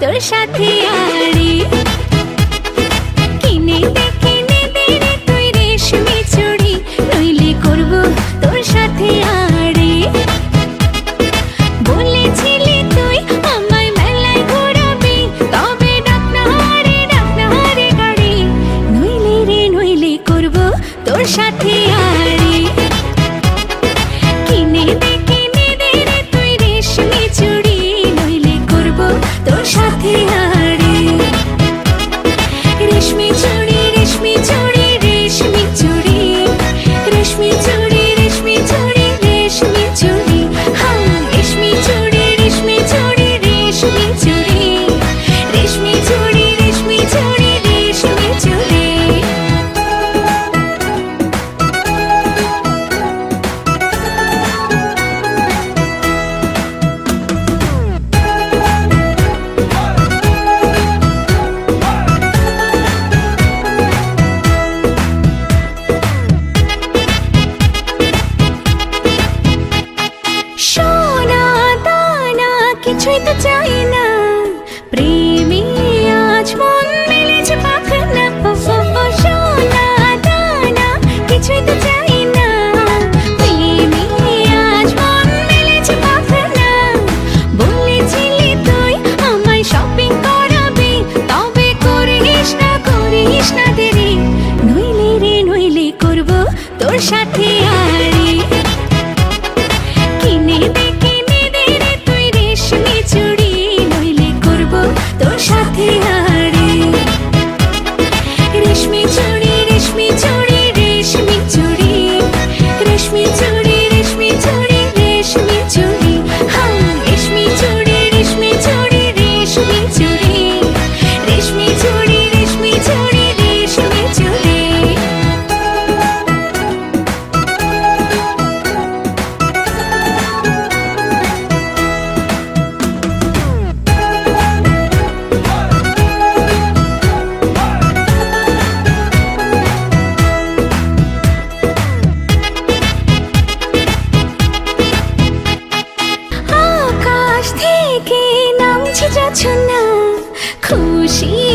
তোর সাথে আর 生命就 কিছুই তো চাই না। যাচ্ছ না খুশি